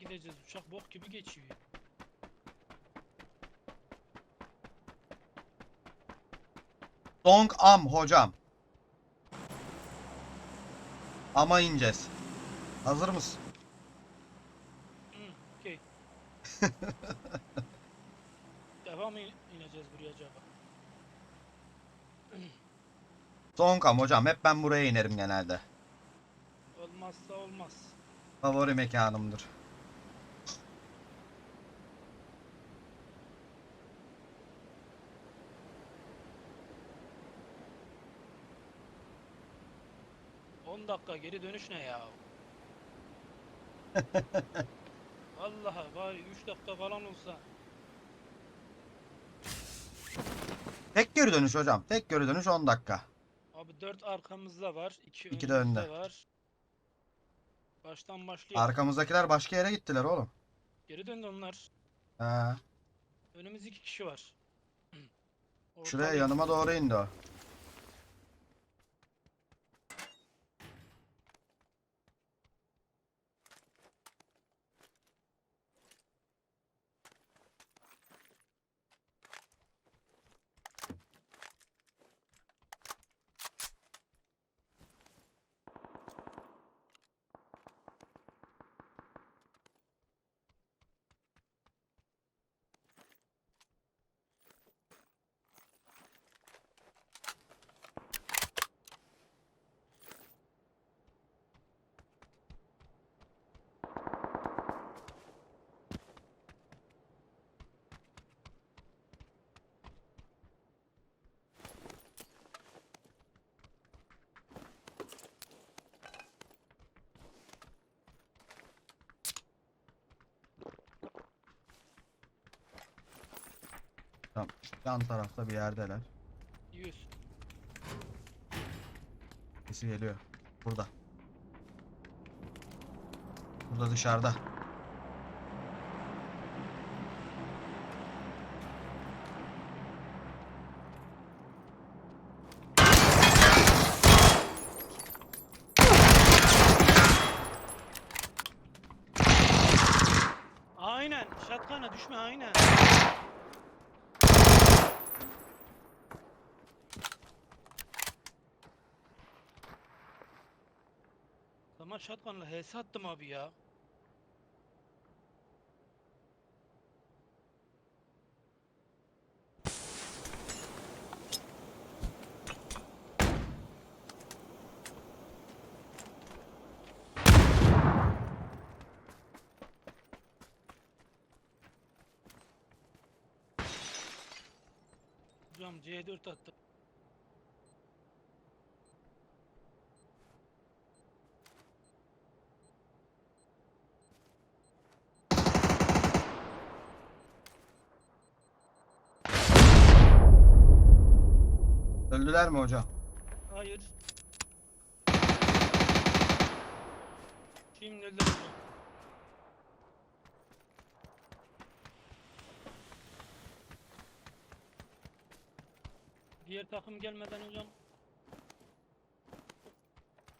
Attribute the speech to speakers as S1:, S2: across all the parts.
S1: gideceğiz? Uçak bok gibi geçiyor.
S2: Dong am hocam. Ama ineceğiz. Hazır mısın?
S1: Hı, okey. Devam in- ineceğiz buraya acaba?
S2: Dong am hocam. Hep ben buraya inerim genelde.
S1: Olmazsa olmaz.
S2: Favori mekanımdır.
S1: Dakika geri dönüş ne ya? Vallahi bari 3 dakika falan olsa.
S2: Tek geri dönüş hocam. Tek geri dönüş 10 dakika.
S1: Abi 4 arkamızda var, 2
S2: İki de
S1: önümüzde
S2: önde.
S1: var. Baştan başlayalım.
S2: Arkamızdakiler başka yere gittiler oğlum.
S1: Geri döndü onlar.
S2: Ha,
S1: Önümüz iki kişi var.
S2: şuraya yanıma doğru indi o. Tamam. Yan tarafta bir yerdeler.
S1: 100.
S2: Sesi geliyor. Burada. Burada dışarıda.
S1: Aynen. Şatkana düşme aynen. Zaman şatkanla HS attım abi ya. Hocam C4 attı.
S2: Öldüler mi hocam?
S1: Hayır. Şimdi hocam. Diğer takım gelmeden hocam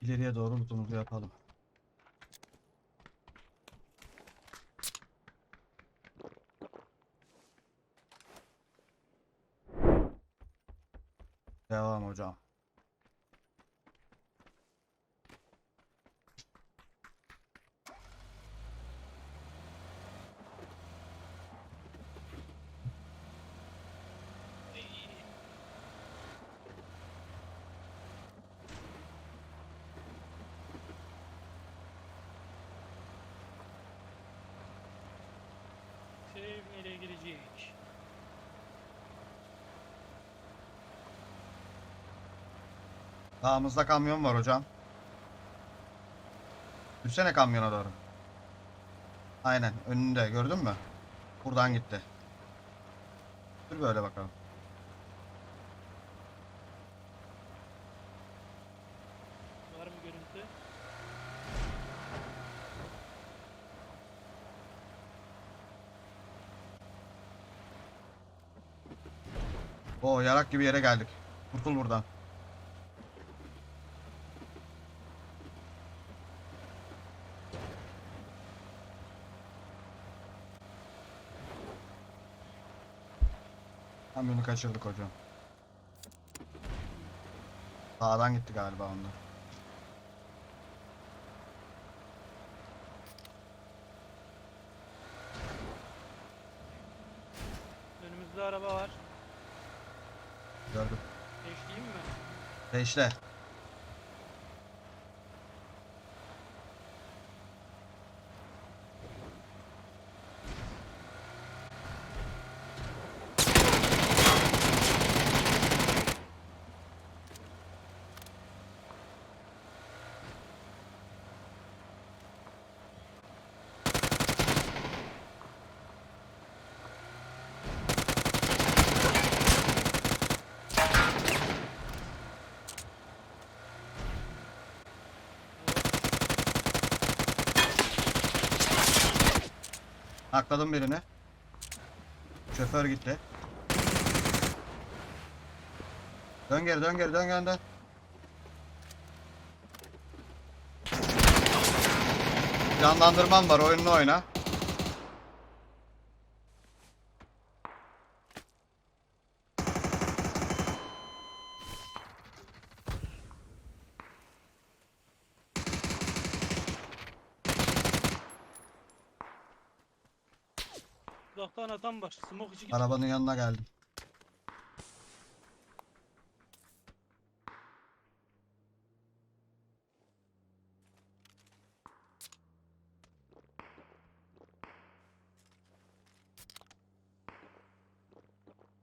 S2: İleriye doğru lootumuzu yapalım. Devam hocam.
S1: save nereye girecek?
S2: Sağımızda kamyon var hocam. Düşsene kamyona doğru. Aynen önünde gördün mü? Buradan gitti. Dur böyle bakalım.
S1: Var mı görüntü?
S2: Oo yarak gibi yere geldik. Kurtul buradan. Kamyonu kaçırdık hocam. Sağdan gitti galiba onlar.
S1: Önümüzde araba var.
S2: Gördüm.
S1: Eşleyeyim mi?
S2: Beşle. Akladım birini. Şoför gitti. Dön geri dön geri dön geri dön. Canlandırmam var oyununu oyna.
S1: Adam var. Smoke içi.
S2: Arabanın yanına geldim.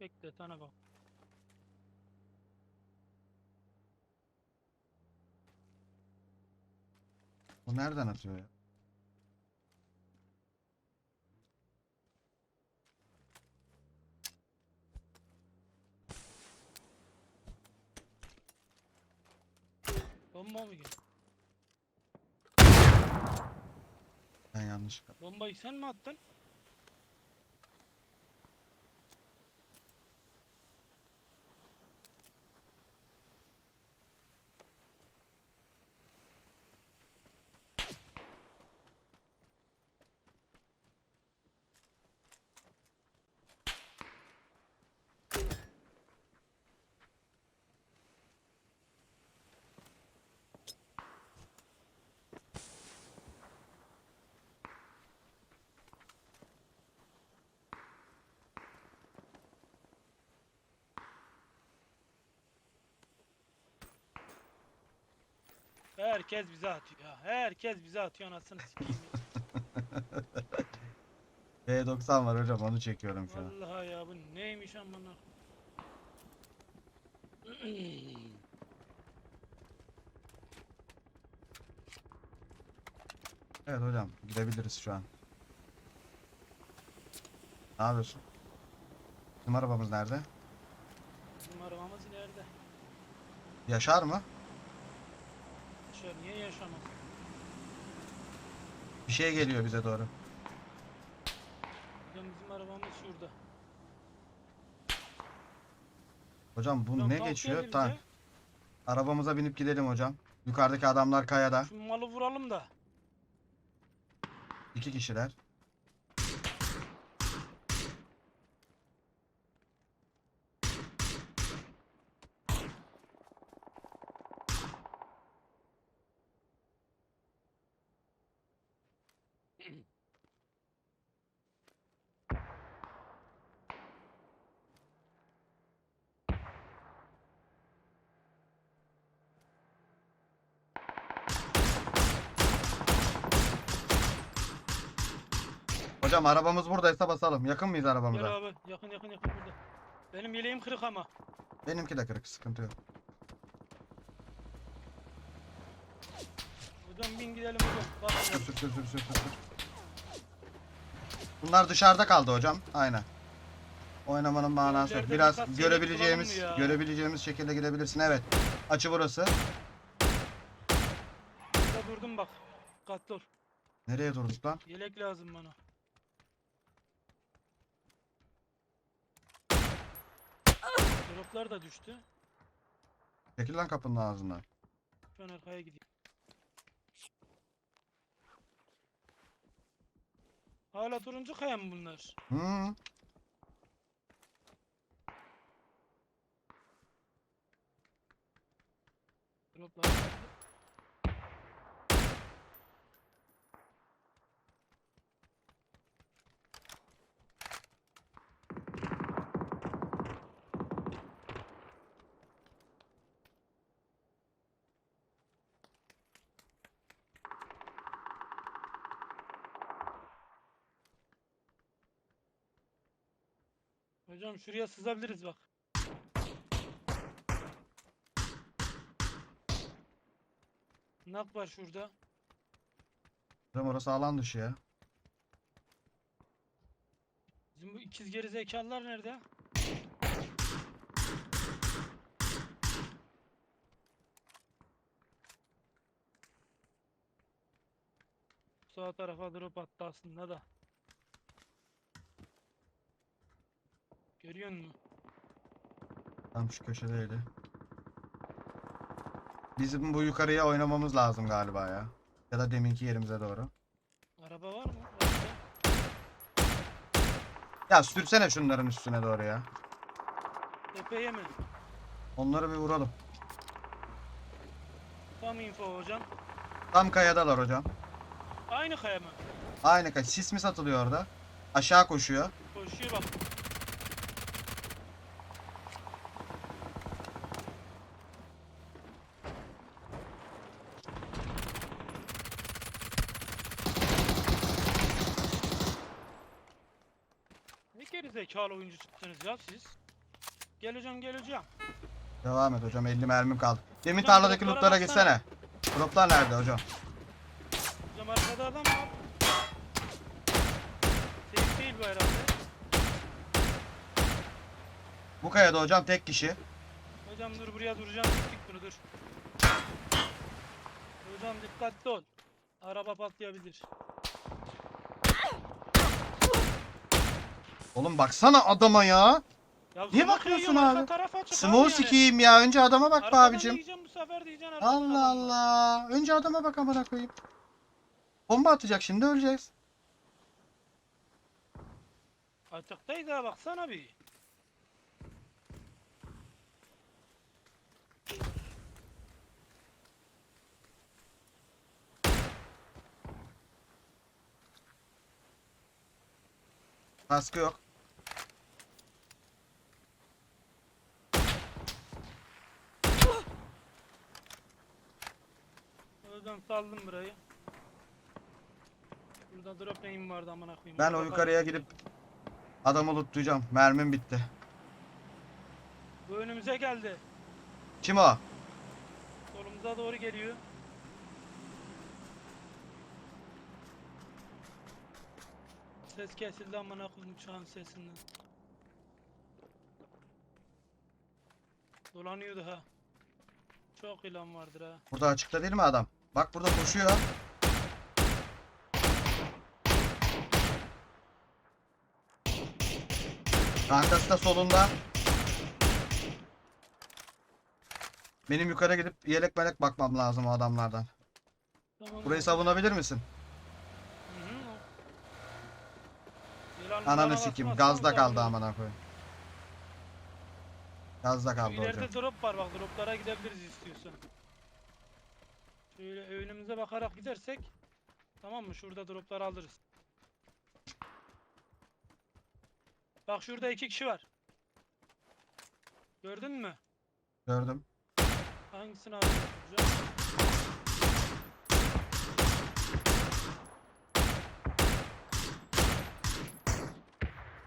S1: Bekle sana bak.
S2: Bu nereden atıyor ya?
S1: Bomba mı gel?
S2: Ben yanlış.
S1: Bombayı sen mi attın? Herkes bize atıyor ya. Herkes bize atıyor anasını sikeyim. ya.
S2: B90 var hocam onu çekiyorum şu an.
S1: Vallahi ya bu neymiş amına.
S2: Evet hocam gidebiliriz şu an. Ne yapıyorsun? Bizim arabamız nerede?
S1: Bizim arabamız ileride.
S2: Yaşar mı?
S1: Yaşar niye yaşamaz?
S2: Bir şey geliyor bize doğru.
S1: Hocam bizim arabamız şurada.
S2: Hocam bu
S1: Hocam
S2: ne
S1: tank
S2: geçiyor?
S1: geldi
S2: Tank.
S1: bize.
S2: Arabamıza binip gidelim hocam. Yukarıdaki adamlar kayada.
S1: Şu malı vuralım da.
S2: İki kişiler. Hocam arabamız buradaysa basalım. Yakın mıyız
S1: Gel
S2: arabamıza?
S1: abi yakın yakın yakın burada. Benim yeleğim kırık ama.
S2: Benimki de kırık sıkıntı yok.
S1: Hocam bin gidelim hocam. Bak
S2: Sür sür sür sür sür sür. Bunlar dışarıda kaldı hocam. Aynen. Oynamanın manası yok. Biraz
S1: yelek
S2: görebileceğimiz
S1: bulalım ya.
S2: görebileceğimiz şekilde gidebilirsin. Evet. Açı burası.
S1: burada durdum bak. Dikkatli ol.
S2: Nereye durduk lan?
S1: Yelek lazım bana. Droplar da düştü.
S2: Çekil lan kapının ağzına.
S1: Ben arkaya gideyim. Hala turuncu kaya mı bunlar?
S2: Hı.
S1: Droplar. Hocam şuraya sızabiliriz bak. Nak var şurada.
S2: Hocam orası alan dışı ya.
S1: Bizim bu ikiz geri zekalılar nerede? Sağ tarafa drop attı aslında da. Görüyor musun?
S2: Tam şu köşedeydi. Bizim bu yukarıya oynamamız lazım galiba ya. Ya da deminki yerimize doğru.
S1: Araba var mı?
S2: Ya sürsene şunların üstüne doğru ya.
S1: Tepeye mi?
S2: Onları bir vuralım.
S1: Tam info hocam.
S2: Tam kayadalar hocam.
S1: Aynı kaya mı?
S2: Aynı kay. Sis mi satılıyor orada? Aşağı koşuyor.
S1: Koşuyor bak. Ne geri zekalı oyuncu çıktınız ya siz? Gel hocam gel hocam.
S2: Devam et hocam 50 mermim kaldı. Demin
S1: Hocam,
S2: tarladaki
S1: droplara
S2: lootlara
S1: baksana.
S2: gitsene. Droplar nerede hocam?
S1: Hocam arkada adam var. Safe değil bu herhalde.
S2: Bu kayada hocam tek kişi.
S1: Hocam dur buraya duracağım. Dik bunu dur. Hocam dikkatli ol. Araba patlayabilir.
S2: Oğlum baksana adama ya.
S1: Ya
S2: Niye bakıyorsun abi? Smoke sikeyim ya. Önce adama bak be abicim.
S1: bu sefer diyeceksin
S2: Allah. Allah. Önce adama bak amına koyayım. Bomba atacak şimdi öleceğiz.
S1: Açıktayız ha baksana bir.
S2: Kaskı yok.
S1: Saldım burayı. Burada drop neyim vardı amına koyayım.
S2: Ben o yukarıya gidip adamı lootlayacağım. Mermim bitti.
S1: Bu önümüze geldi.
S2: Kim o?
S1: Solumuza doğru geliyor. Ses kesildi amına koyayım uçağın sesinden. Dolanıyordu ha. Çok ilan vardır ha.
S2: Burada açıkta değil mi adam? Bak burada koşuyor. Kankası da solunda. Benim yukarı gidip yelek melek bakmam lazım o adamlardan.
S1: Tamam.
S2: Burayı
S1: abi.
S2: savunabilir misin?
S1: Hı
S2: Ananı
S1: basmazsan
S2: Gazda kaldı amına koyayım. Gazda kaldı hocam.
S1: İleride drop var bak droplara gidebiliriz istiyorsan. Şöyle önümüze bakarak gidersek tamam mı? Şurada dropları alırız. Bak şurada iki kişi var. Gördün mü?
S2: Gördüm.
S1: Hangisini alacağız hocam?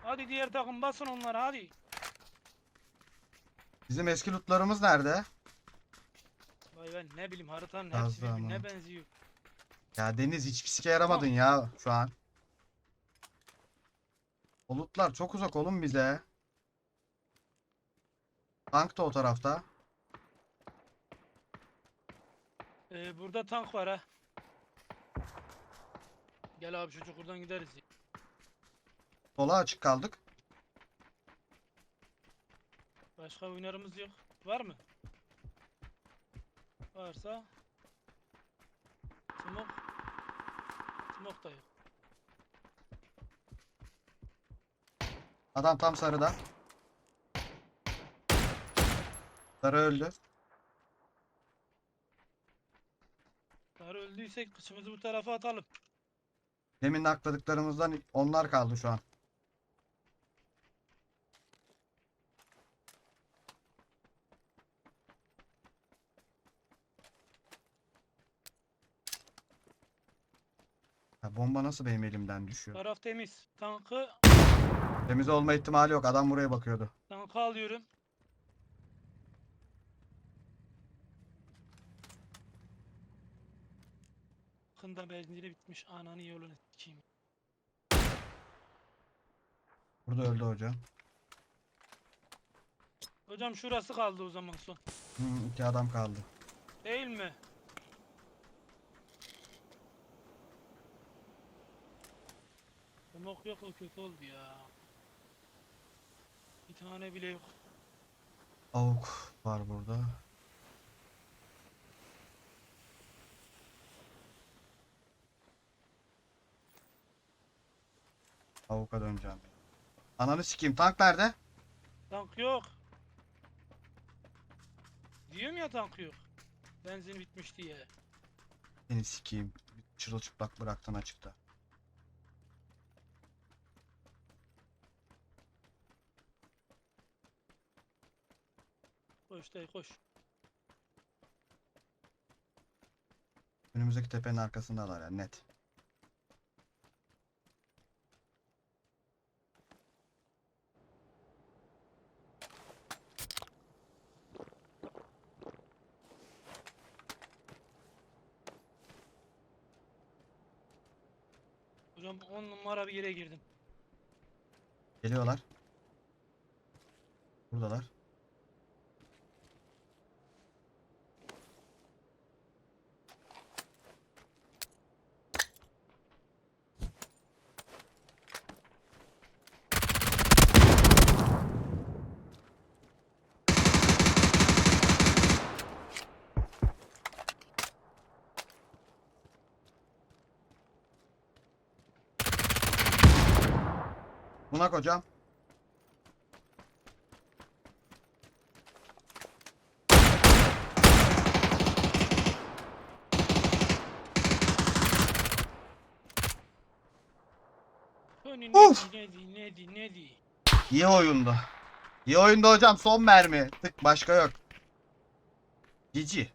S1: Hadi diğer takım basın onları hadi.
S2: Bizim eski lootlarımız nerede?
S1: Vay ben ne bileyim haritanın
S2: Az
S1: hepsi birbirine benziyor.
S2: Ya Deniz hiçbir sike yaramadın ya şu an. O lootlar çok uzak oğlum bize. Tank da o tarafta.
S1: Ee, burada tank var ha. Gel abi şu çukurdan gideriz.
S2: Sola açık kaldık.
S1: Başka oynarımız yok. Var mı? Varsa Smoke Smoke da yok.
S2: Adam tam sarıda. Sarı öldü.
S1: Eğer öldüysek kıçımızı bu tarafa atalım.
S2: Demin akladıklarımızdan onlar kaldı şu an. Ya bomba nasıl benim elimden düşüyor?
S1: Taraf temiz. Tankı,
S2: Temiz olma ihtimali yok. Adam buraya bakıyordu.
S1: tankı alıyorum. Yakında benzini bitmiş. Ananı yolunu sikeyim.
S2: Burada öldü hocam.
S1: Hocam şurası kaldı o zaman son.
S2: Hı, iki adam kaldı.
S1: Değil mi? Smoke yok o kötü oldu ya. Bir tane bile yok.
S2: Avuk var burada. Avuka döneceğim. Ananı sikeyim. Tank nerede?
S1: Tank yok. Diyorum ya tank yok. Benzin bitmiş diye.
S2: Seni sikeyim. Çırılçıplak bıraktın açıkta.
S1: Koş dayı koş.
S2: Önümüzdeki tepenin arkasındalar ya net.
S1: Hocam 10 numara bir yere girdim.
S2: Geliyorlar. Hocam.
S1: Tony
S2: Of! İyi oyundu. İyi oyundu hocam. Son mermi. Tık başka yok. Cici.